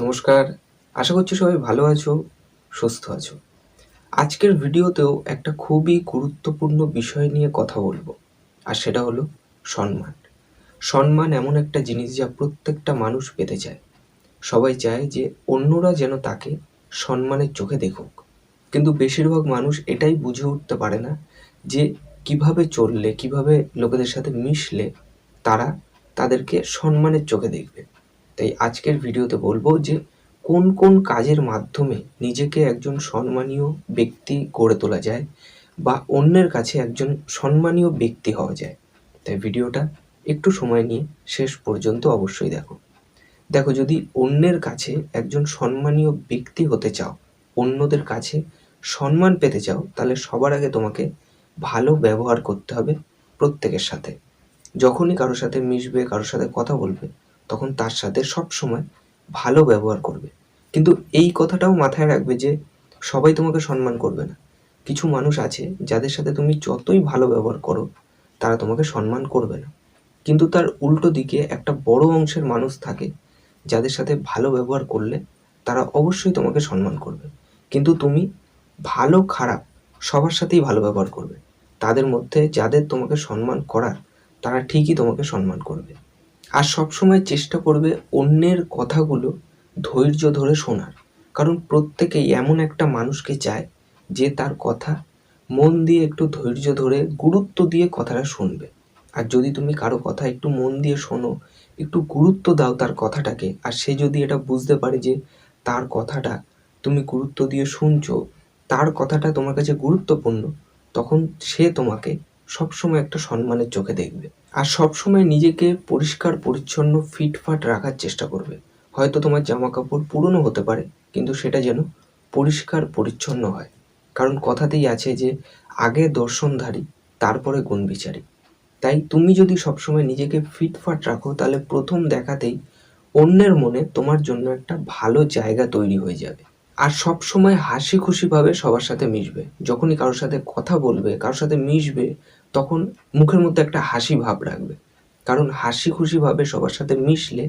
নমস্কার। আশা করছি সবাই ভালো আছো, সুস্থ আছো। আজকের ভিডিওতেও একটা খুবই গুরুত্বপূর্ণ বিষয় নিয়ে কথা বলব, আর সেটা হলো সম্মান। সম্মান এমন একটা জিনিস যা প্রত্যেকটা মানুষ পেতে চায়। সবাই চায় যে অন্যরা যেন তাকে সম্মানের চোখে দেখুক। কিন্তু বেশিরভাগ মানুষ এটাই বুঝে উঠতে পারে না যে কীভাবে চললে, কীভাবে লোকেদের সাথে মিশলে তারা তাদেরকে সম্মানের চোখে দেখবে। তাই আজকের ভিডিওতে বলব যে কোন কোন কাজের মাধ্যমে নিজেকে একজন সম্মানীয় ব্যক্তি গড়ে তোলা যায় বা অন্যের কাছে একজন সম্মানীয় ব্যক্তি হওয়া যায়। তাই ভিডিওটা একটু সময় নিয়ে শেষ পর্যন্ত অবশ্যই দেখো। দেখো, যদি অন্যের কাছে একজন সম্মানীয় ব্যক্তি হতে চাও, অন্যদের কাছে সম্মান পেতে চাও, তাহলে সবার আগে তোমাকে ভালো ব্যবহার করতে হবে প্রত্যেকের সাথে। যখনই কারোর সাথে মিশবে, কারোর সাথে কথা বলবে তখন তার সাথে সব সময় ভালো ব্যবহার করবে। কিন্তু এই কথাটাও মাথায় রাখবে যে সবাই তোমাকে সম্মান করবে না। কিছু মানুষ আছে যাদের সাথে তুমি যতই ভালো ব্যবহার করো, তারা তোমাকে সম্মান করবে না। কিন্তু তার উল্টো দিকে একটা বড় অংশের মানুষ থাকে যাদের সাথে ভালো ব্যবহার করলে তারা অবশ্যই তোমাকে সম্মান করবে। কিন্তু তুমি ভালো, খারাপ সবার সাথেই ভালো ব্যবহার করবে। তাদের মধ্যে যাদের তোমাকে সম্মান করার, তারা ঠিকই তোমাকে সম্মান করবে। আর সবসময় চেষ্টা করবে অন্যের কথাগুলো ধৈর্য ধরে শোনার। কারণ প্রত্যেকেই এমন একটা মানুষকে চায় যে তার কথা মন দিয়ে একটু ধৈর্য ধরে, গুরুত্ব দিয়ে কথাটা শুনবে। আর যদি তুমি কারও কথা একটু মন দিয়ে শোনো, একটু গুরুত্ব দাও তার কথাটাকে, আর সে যদি এটা বুঝতে পারে যে তার কথাটা তুমি গুরুত্ব দিয়ে শুনছো, তার কথাটা তোমার কাছে গুরুত্বপূর্ণ, তখন সে তোমাকে সবসময় একটা সম্মানের চোখে দেখবে। আর সবসময় নিজেকে পরিষ্কার, পরিচ্ছন্ন, ফিটফাট রাখার চেষ্টা করবে। হয়তো তোমার জামা কাপড় পুরনো হতে পারে, কিন্তু সেটা যেন পরিষ্কার, পরিচ্ছন্ন হয়। কারণ কথাতেই আছে যে, আগে দর্শনধারী, তারপরে গুণ বিচারী তাই তুমি যদি সবসময় নিজেকে ফিটফাট রাখো, তাহলে প্রথম দেখাতেই অন্যের মনে তোমার জন্য একটা ভালো জায়গা তৈরি হয়ে যাবে। আর সব সময় হাসি খুশিভাবে সবার সাথে মিশবে। যখনই কারোর সাথে কথা বলবে, কারোর সাথে মিশবে তখন মুখের মধ্যে একটা হাসি ভাব রাখবে। কারণ হাসি খুশিভাবে সবার সাথে মিশলে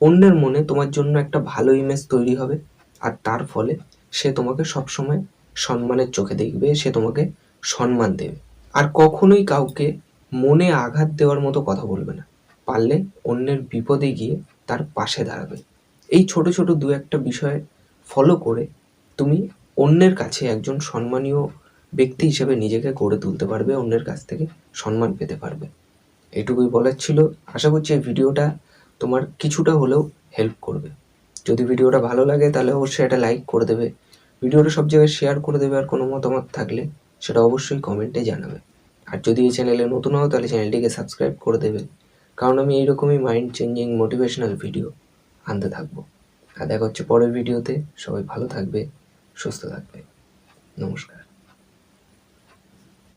অন্যের মনে তোমার জন্য একটা ভালো ইমেজ তৈরি হবে আর তার ফলে সে তোমাকে সবসময় সম্মানের চোখে দেখবে, সে তোমাকে সম্মান দেবে। আর কখনোই কাউকে মনে আঘাত দেওয়ার মতো কথা বলবে না। পারলে অন্যের বিপদে গিয়ে তার পাশে দাঁড়াবে। এই ছোট ছোট দু একটা বিষয় ফলো করে তুমি অন্যের কাছে একজন সম্মানীয় ব্যক্তি হিসেবে নিজেকে গড়ে তুলতে পারবে, অন্যের কাছ থেকে সম্মান পেতে পারবে। এটুকুই বলার ছিল। আশা করছি এই ভিডিওটা তোমার কিছুটা হলেও হেল্প করবে। যদি ভিডিওটা ভালো লাগে তাহলে অবশ্যই এটা লাইক করে দেবে। ভিডিওটা সব জায়গায় শেয়ার করে দেবে আর কোনো মতামত থাকলে সেটা অবশ্যই কমেন্টে জানাবে। আর যদি এই চ্যানেলে নতুন হও তাহলে চ্যানেলটিকে সাবস্ক্রাইব করে দেবে। কারণ আমি এইরকমই মাইন্ড চেঞ্জিং মোটিভেশনাল ভিডিও আনতে থাকব। আর দেখা হচ্ছে পরের ভিডিওতে সবাই ভালো থাকবে, সুস্থ থাকবে। নমস্কার।